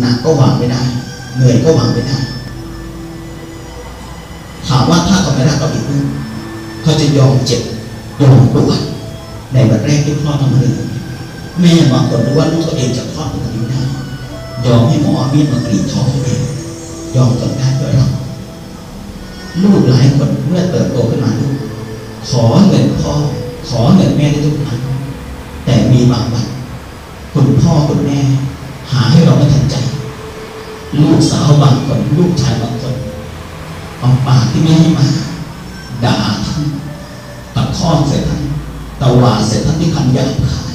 หนักก็วางไม่ได้ เหนื่อยก็วางไม่ได้ ถามว่าถ้าเขาไม่รักเราอีกนึงเขาจะยอมเจ็บยอมปวดในวันแรกที่คลอดออกมาเลยแม่บางคนรู้ว่าลูกตัวเองจะคลอดออกมาไม่ได้ยอมให้หมอมีดมากรีดท้องตัวเองยอมจนได้เพื่อเราลูกหลายคนเมื่อเติบโตขึ้นมาลูกขอเงินพ่อขอเงินแม่ได้ทุกครั้งแต่มีบางวันคุณพ่อคุณแม่ หาให้เราไม่ทันใจ ลูกสาวบางคนลูกชายบางคนเอาปากที่แม่ให้มา ด่าท่านตะคอกใส่ท่านตะวาดใส่ท่านที่คำหยาบคาย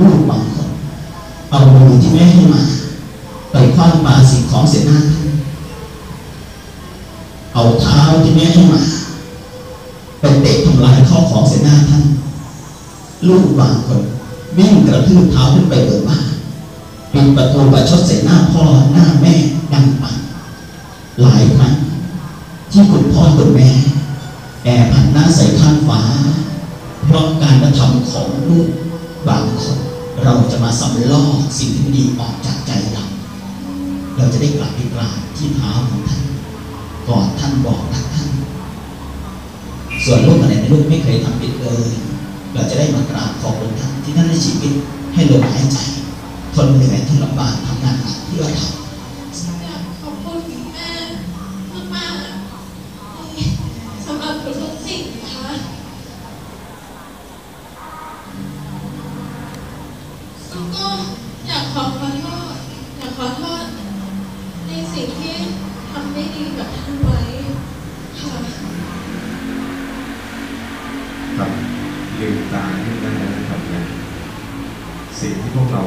ลูกบางคนเอามือที่แม่ให้มาไปคว้างปาสิ่งของเสียหน้าท่านเอาเท้าที่แม่ให้มาไปเตะทำลายข้าวของเสียหน้าท่านลูกบางคนวิ่งกระทืบเท้าขึ้นไปเบิดบ้าน ปิดประตูประชดใส่หน้าพ่อหน้าแม่ดังปังหลายครั้งที่คุณพ่อคุณแม่ แอบหันหน้าใส่ข้างฟ้าเพราะการกระทำของลูกบางคนเราจะมาสำลอกสิ่งที่ไม่ดีออกจากใจเรา เราจะได้กลับไปกราบที่เท้าของท่านก่อนท่านบอกรักท่าน ส่วนลูกคนไหนในลูกไม่เคยทำผิดเลย เราจะได้มากราบขอบคุณท่านที่ท่านให้ชีวิตให้ลมหายใจ ทนเหนื่อยทนลำบากทำงานหนักเพื่อเราขอบคุณคุณแม่มากๆสำหรับทุกๆสิ่งนะคะแล้วก็อยากขอขอโทษอยากขอโทษในสิ่งที่ทำไม่ดีกับท่านไว้ค่ะครับลืมตาขึ้นได้แล้วนะครับนะสิ่งที่พวกเรา